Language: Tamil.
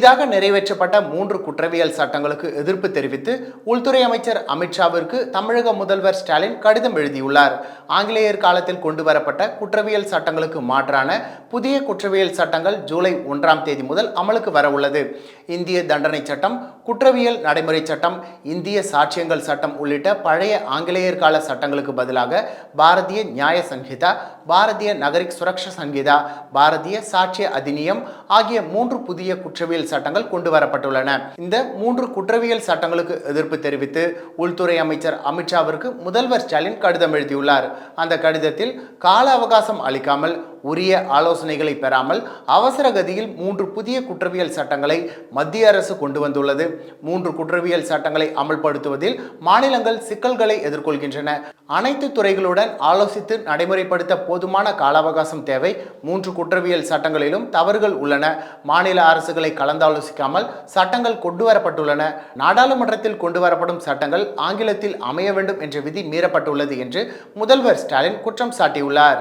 புதிதாக நிறைவேற்றப்பட்ட மூன்று குற்றவியல் சட்டங்களுக்கு எதிர்ப்பு தெரிவித்து உள்துறை அமைச்சர் அமித்ஷாவிற்கு தமிழக முதல்வர் ஸ்டாலின் கடிதம் எழுதியுள்ளார். ஆங்கிலேயர் காலத்தில் கொண்டு வரப்பட்ட குற்றவியல் சட்டங்களுக்கு மாற்றான புதிய குற்றவியல் சட்டங்கள் ஜூலை ஒன்றாம் தேதி முதல் அமலுக்கு வரவுள்ளது. இந்திய தண்டனை சட்டம் குற்றவியல் நடைமுறை சட்டம் இந்திய சாட்சியங்கள் சட்டம் உள்ளிட்ட பழைய ஆங்கிலேயர் கால சட்டங்களுக்கு பதிலாக பாரதிய நியாய சங்கீதா பாரதிய நகரிக் சுரக்ஷா சங்கீதா பாரதிய சாட்சிய அதிநியம் ஆகிய மூன்று புதிய குற்றவியல் சட்டங்கள் கொண்டு வரப்பட்டுள்ளன. இந்த மூன்று குற்றவியல் சட்டங்களுக்கு எதிர்ப்பு தெரிவித்து உள்துறை அமைச்சர் அமித்ஷாவிற்கு முதல்வர் ஸ்டாலின் கடிதம் எழுதியுள்ளார். அந்த கடிதத்தில் கால அவகாசம் அளிக்காமல் உரிய ஆலோசனைகளை பெறாமல் அவசர கதியில் மூன்று புதிய குற்றவியல் சட்டங்களை மத்திய அரசு கொண்டு வந்துள்ளது. மூன்று குற்றவியல் சட்டங்களை அமல்படுத்துவதில் மாநிலங்கள் சிக்கல்களை எதிர்கொள்கின்றன. அனைத்து துறைகளுடன் ஆலோசித்து நடைமுறைப்படுத்த போதுமான கால அவகாசம் தேவை. மூன்று குற்றவியல் சட்டங்களிலும் தவறுகள் உள்ளன. மாநில அரசுகளை கலந்தாலோசிக்காமல் சட்டங்கள் கொண்டு வரப்பட்டுள்ளன. நாடாளுமன்றத்தில் கொண்டு வரப்படும் சட்டங்கள் ஆங்கிலத்தில் அமைய வேண்டும் என்ற விதி மீறப்பட்டுள்ளது என்று முதல்வர் ஸ்டாலின் குற்றம் சாட்டியுள்ளார்.